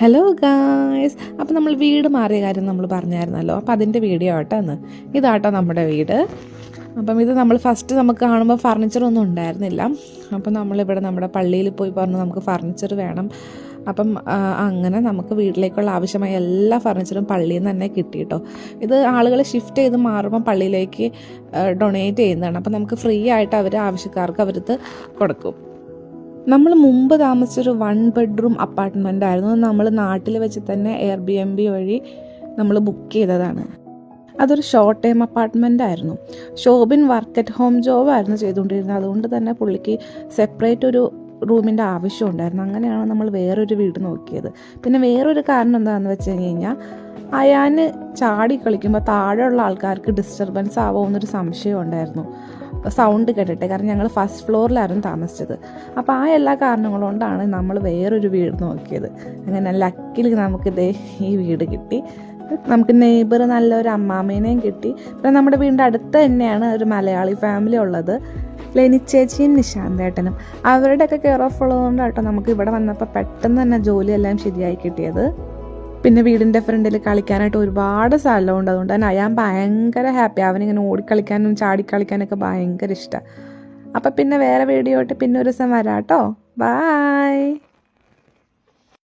Hello guys അപ്പോൾ നമ്മൾ വീട് മാറിയ കാര്യം നമ്മൾ പറഞ്ഞായിരുന്നല്ലോ. അപ്പോൾ അതിന്റെ വീഡിയോ ആട്ടോ എന്ന് ഇതാട്ടോ നമ്മുടെ വീട്. അപ്പം ഇത് നമ്മൾ ഫസ്റ്റ് നമുക്ക് കാണുമ്പോൾ ഫർണിച്ചറൊന്നും ഉണ്ടായിരുന്നില്ല. അപ്പം നമ്മളിവിടെ നമ്മുടെ പള്ളിയിൽ പോയി പറഞ്ഞു നമുക്ക് ഫർണിച്ചർ വേണം. അപ്പം അങ്ങനെ നമുക്ക് വീട്ടിലേക്കുള്ള ആവശ്യമായ എല്ലാ ഫർണിച്ചറും പള്ളിയിൽ നിന്ന് തന്നെ കിട്ടി കേട്ടോ ഇത് ആളുകൾ ഷിഫ്റ്റ് ചെയ്ത് മാറുമ്പോൾ പള്ളിയിലേക്ക് ഡൊണേറ്റ് ചെയ്യുന്നതാണ്. അപ്പം നമുക്ക് ഫ്രീ ആയിട്ട് അവർ ആവശ്യക്കാർക്ക് അവരത് കൊടുക്കും. നമ്മൾ മുമ്പ് താമസിച്ചൊരു വൺ ബെഡ്റൂം അപ്പാർട്ട്മെന്റ് ആയിരുന്നു. നമ്മൾ നാട്ടിൽ വെച്ച് തന്നെ എയർ ബി എം ബി വഴി നമ്മൾ ബുക്ക് ചെയ്തതാണ്. അതൊരു ഷോർട്ട് ടൈം അപ്പാർട്ട്മെന്റ് ആയിരുന്നു. Shobin work at home job ആയിരുന്നു ചെയ്തുകൊണ്ടിരുന്നത്. അതുകൊണ്ട് തന്നെ പുള്ളിക്ക് സെപ്പറേറ്റ് ഒരു റൂമിന്റെ ആവശ്യം ഉണ്ടായിരുന്നു. അങ്ങനെയാണ് നമ്മൾ വേറൊരു വീട് നോക്കിയത്. പിന്നെ വേറൊരു കാരണം എന്താണെന്ന് വെച്ച് കഴിഞ്ഞ് കഴിഞ്ഞാൽ അയാന് ചാടി കളിക്കുമ്പോൾ താഴെയുള്ള ആൾക്കാർക്ക് ഡിസ്റ്റർബൻസ് ആവുമെന്നൊരു സംശയം ഉണ്ടായിരുന്നു. സൗണ്ട് കേട്ടിട്ട്. കാരണം ഞങ്ങൾ ഫസ്റ്റ് ഫ്ലോറിലായിരുന്നു താമസിച്ചത്. അപ്പോൾ ആ എല്ലാ കാരണങ്ങളും കൊണ്ടാണ് നമ്മൾ വേറൊരു വീട് നോക്കിയത്. അങ്ങനെ ലക്കിൽ നമുക്കിത് ഈ വീട് കിട്ടി. നമുക്ക് നെയ്ബർ നല്ലൊരു അമ്മാമേനെയും കിട്ടി. പിന്നെ നമ്മുടെ വീടിന്റെ അടുത്ത് തന്നെയാണ് ഒരു മലയാളി ഫാമിലി ഉള്ളത്. ലെനിച്ചേച്ചിയും നിശാന്തേട്ടനും. അവരുടെയൊക്കെ കെയർ ഓഫ് ഉള്ളതുകൊണ്ട് കേട്ടോ നമുക്ക് ഇവിടെ വന്നപ്പോൾ പെട്ടെന്ന് തന്നെ ജോലിയെല്ലാം ശരിയായി കിട്ടിയത്. പിന്നെ വീടിന്റെ ഫ്രണ്ടിൽ കളിക്കാനായിട്ട് ഒരുപാട് സ്ഥലമുണ്ട്. അതുകൊണ്ട് തന്നെ അയാൻ ഭയങ്കര ഹാപ്പി അവനിങ്ങനെ ഓടിക്കളിക്കാനും ചാടിക്കളിക്കാനൊക്കെ ഭയങ്കര ഇഷ്ടമാണ് അപ്പം പിന്നെ വേറെ വീഡിയോ ആയിട്ട് പിന്നെ ഒരു ദിവസം വരാം കേട്ടോ ബായ്